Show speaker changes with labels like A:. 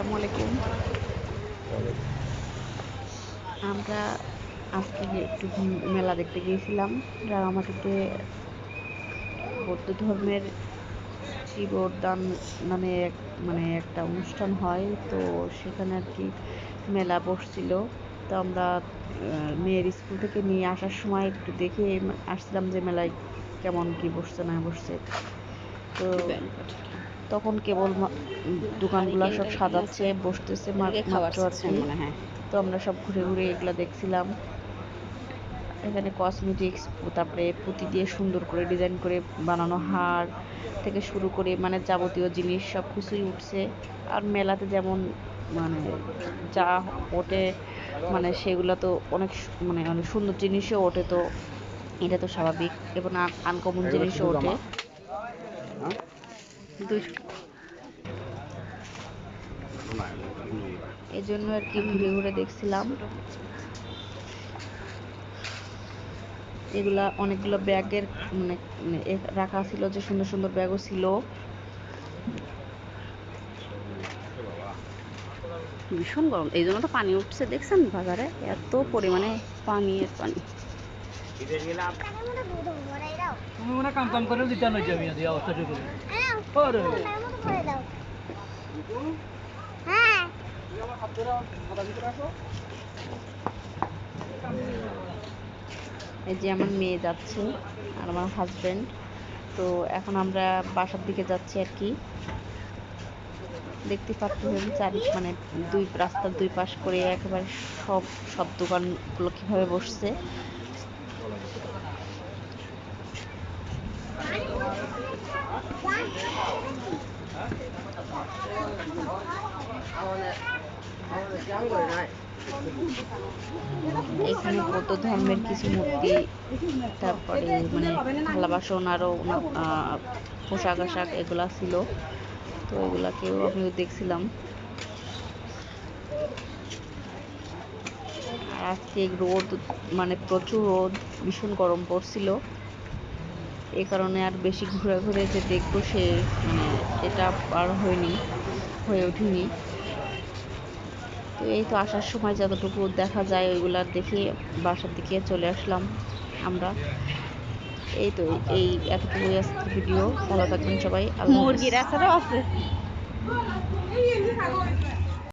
A: আসসালামু আলাইকুম। আমরা আজকে একটু মেলা দেখতে গিয়েছিলাম রাঙামাটিতে বৌদ্ধ ধর্মের জীবদান মানে এক- মানে একটা অনুষ্ঠান হয়, তো সেখানে আর কি মেলা বসছিল। তো আমরা মেয়ের স্কুল থেকে নিয়ে আসার সময় একটু দেখে আসছিলাম যে মেলায় কেমন কি বসছে না বসছে। তো তখন কেবল দোকানগুলো সব সাজাচ্ছে বসতেছে মাত্র
B: হ্যাঁ।
A: তো আমরা সব ঘুরে ঘুরে এগুলো দেখছিলাম। এখানে কসমেটিক্স তারপরে পুঁতি দিয়ে সুন্দর করে ডিজাইন করে বানানো হার থেকে শুরু করে মানে যাবতীয় জিনিস সব কিছুই উঠছে। আর মেলাতে যেমন মানে যা ওঠে মানে সেগুলো তো অনেক সু- মানে অনেক সুন্দর জিনিসও ওঠে তো এটা তো স্বাভাবিক। এবং আনকমন জিনিসও ওঠে। এই জন্য আর কি ঘুরে ঘুরে দেখছিলাম। এগুলা অনেকগুলো ব্যাগের মানে মানে রাখা ছিল যে সুন্দর সুন্দর ব্যাগও ছিল।
B: ভীষণ গরম। এই জন্য তো পানি উঠছে। দেখছেন বাজারে? এত পরিমাণে পানি এর পানি।
C: তুমি মনে কাম কাম করে দিতে নয় যাবি এই অবস্থা শুরু করে। ওরে।
A: এই যে আমার মেয়ে যাচ্ছে আর আমার হাজবেন্ড তো এখন আমরা বাসার দিকে যাচ্ছি আর কি। দেখতে পাচ্ছেন চারি মানে দুই রাস্তার দুই পাশ করে একেবারে সব সব দোকানগুলো কীভাবে বসছে। এখানে বৌদ্ধ ধর্মের কিছু মূর্তি, তারপরে মানে থালা বাসন আরও পোশাক আশাক এগুলা ছিল। তো এগুলাকেও আমিও দেখছিলাম। আজকে রোদ মানে প্রচুর রোদ, ভীষণ গরম পড়ছিল। এই কারণে আর বেশি ঘুরে ঘুরে যে দেখব সে মানে এটা আর হয়নি, হয়ে ওঠেনি। তো এই তো আসার সময় যতটুকু দেখা যায় ওইগুলা দেখে বাসার দিকে চলে আসলাম আমরা। এই তো এই এতটুকুই আজকে ভিডিও। ভালো থাকবেন সবাই।
B: মুরগির আচারও আছে।